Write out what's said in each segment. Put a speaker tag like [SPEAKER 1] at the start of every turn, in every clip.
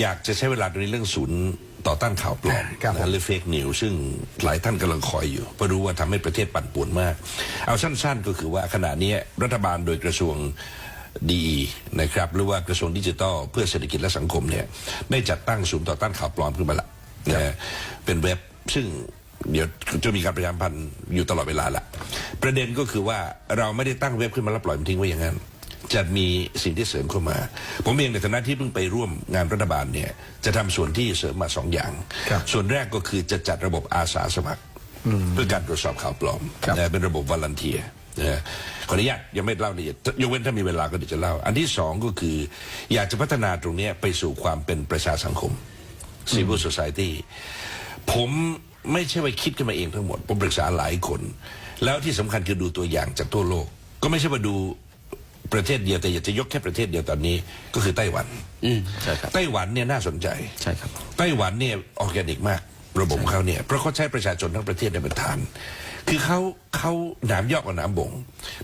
[SPEAKER 1] อยากจะใช้เวลาตรงนี้เรื่องศูนย์ต่อต้านข่าวปลอม
[SPEAKER 2] ครับผม
[SPEAKER 1] นะหรือเฟกนิวซึ่งหลายท่านกำลังคอยอยู่เพราะรู้ว่าทำให้ประเทศปั่นป่วนมาก เอาสั้นๆก็คือว่าขณะนี้รัฐบาลโดยกระทรวงดีนะครับหรือว่ากระทรวงดิจิทัลเพื่อเศรษฐกิจและสังคมเนี่ยได้จัดตั้งศูนย์ต่อต้านข่าวปลอมขึ้นมาละนะเป็นเว็บซึ่งเดี๋ยวจะมีการประชาสัมพันธ์อยู่ตลอดเวลาละประเด็นก็คือว่าเราไม่ได้ตั้งเว็บขึ้นมาแล้วปล่อยมันทิ้งไว้อย่างนั้น จะมีสิ่งที่เสริมเข้ามา ผมเองในฐานะที่เพิ่งไปร่วมงานรัฐบาลเนี่ยจะทำส่วนที่เสริมมาสองอย่าง
[SPEAKER 2] ครับ
[SPEAKER 1] ส่วนแรกก็คือจะจัดระบบอาสาสมัครเพื่อการตรวจสอบข่าวปลอม
[SPEAKER 2] ครับ
[SPEAKER 1] นะเป็นระบบวอลันเทียนะขออนุญาตยังไม่เล่าละเอียดยกเว้นถ้ามีเวลาก็เดี๋ยวจะเล่า อันที่สองก็คืออยากจะพัฒนาตรงเนี้ยไปสู่ความเป็นประชาสังคม civil society ผมไม่ใช่ว่าคิดขึ้นมาเองทั้งหมด ผมปรึกษาหลายคน แล้วที่สำคัญคือดูตัวอย่างจากทั่วโลก ก็ไม่ใช่ว่าดู ประเทศเดียวแต่อยากจะยกแค่ประเทศเดียวตอนนี้ก็คือไต้หวัน
[SPEAKER 3] อืมใช่ครับ
[SPEAKER 1] ไต้หวันเนี่ยน่าสนใจ
[SPEAKER 3] ใช่ครับ
[SPEAKER 1] ไต้หวันเนี่ยออร์แกนิกมาก ระบบของเขาเนี่ยเพราะเขาใช้ประชาชนทั้งประเทศในประธาน คือเขาเขาหนามยอกกับหนามบ่ง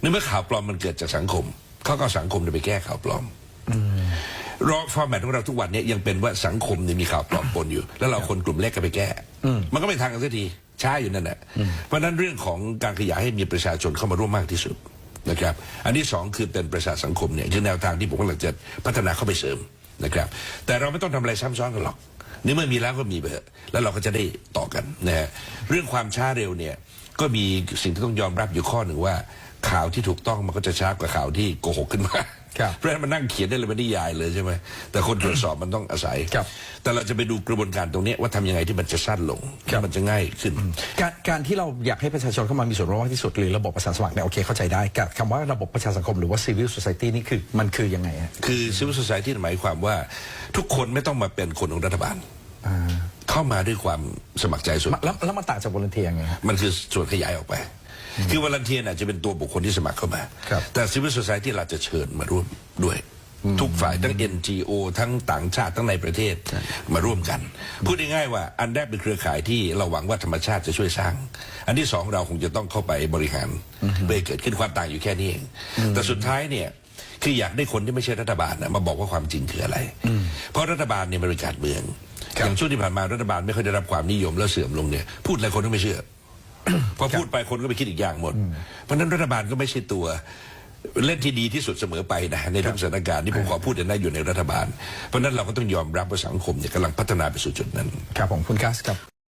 [SPEAKER 1] ในเมื่อข่าวปลอมมันเกิดจากสังคมเขาก็เอาสังคมเนี่ยไปแก้ข่าวปลอมรอฟอร์แมตของเราทุกวันเนี่ยยังเป็นว่าสังคมเนี่ยมีข่าวปลอมปนอยู่ แล้วเราคนกลุ่มเล็กก็ไปแก้มันก็ไม่ทางกันสักทีช้าอยู่นั่นแหละเพราะฉะนั้นเรื่องของการขยายให้มีประชาชนเข้ามาร่วมมากที่สุด นะครับอันที่สองคือเป็นประชาสังคมเนี่ยคือแนวทางที่ผมกำลังจะพัฒนาเข้าไปเสริมนะครับแต่เราไม่ต้องทำอะไรซ้ำซ้อนกันหรอกนี่เมื่อมีแล้วก็มีไปเถอะแล้วเราก็จะได้ต่อกันนะฮะเรื่องความช้าเร็วเนี่ยก็มีสิ่งที่ต้องยอมรับอยู่ข้อหนึ่งว่าข่าวที่ถูกต้องมันก็จะช้ากว่าข่าวที่โกหกขึ้นมา
[SPEAKER 2] ครับ
[SPEAKER 1] เพราะฉะนั้นมันนั่งเขียนได้เลยเป็นนิยายเลยใช่ไหมแต่คนตรวจสอบมันต้องอาศัย
[SPEAKER 2] ครับ
[SPEAKER 1] แต่เราจะไปดูกระบวนการตรงเนี้ยว่าทำยังไงที่มันจะสั้นลง
[SPEAKER 2] ครับ
[SPEAKER 1] มันจะง่ายขึ้น
[SPEAKER 2] การการที่เราอยากให้ประชาชนเข้ามามีส่วนร่วมมากที่สุดหรือระบบประชาสมัครเนี่ยโอเคเข้าใจได้กับคำว่าระบบประชาสังคมหรือว่า civil society นี่คือมันคือยังไงฮะ
[SPEAKER 1] คือ civil society หมายความว่า ทุกคนไม่ต้องมาเป็นคนของรัฐบาลเข้ามาด้วยความสมัครใจส่วน
[SPEAKER 2] แล้วแล้วมันต่างจากวอลเนเทียไงฮะ
[SPEAKER 1] มันคือส่วนขยายออกไป คือวอลันเทียนอาจจะเป็นตัวบุคคลที่สมัครเข้ามา
[SPEAKER 2] ครับ
[SPEAKER 1] แต่ Civil Society เราจะเชิญมาร่วมด้วย ทุกฝ่ายทั้ง NGO ทั้งต่างชาติทั้งในประเทศมาร่วมกัน พูดง่ายๆว่าอันแรกเป็นเครือข่ายที่เราหวังว่าธรรมชาติจะช่วยสร้าง อันที่สองเราคงจะต้องเข้าไปบริหารเพื่อให้เกิดขึ้นความต่างอยู่แค่นี้เอง แต่สุดท้ายเนี่ย คืออยากได้คนที่ไม่ใช่รัฐบาลนะมาบอกว่าความจริงคืออะไร เพราะรัฐบาลเนี่ยมันเป็นการเมือง
[SPEAKER 2] ครับ
[SPEAKER 1] อย่างช่วงที่ผ่านมารัฐบาลไม่ค่อยได้รับความนิยมแล้วเสื่อมลงเนี่ยพูดอะไรคนก็ไม่เชื่อ พอพูดไปคนก็ไปคิดอีกอย่างหมด เพราะฉะนั้นรัฐบาลก็ไม่ใช่ตัว เล่นที่ดีที่สุดเสมอไปนะในทุกสถานการณ์ที่ผมขอพูดแต่นั้นอยู่ในรัฐบาล เพราะฉะนั้นเราก็ต้องยอมรับว่าสังคมเนี่ยกำลังพัฒนาไปสู่จุดนั้น
[SPEAKER 2] ครับผมคุณกัสครับ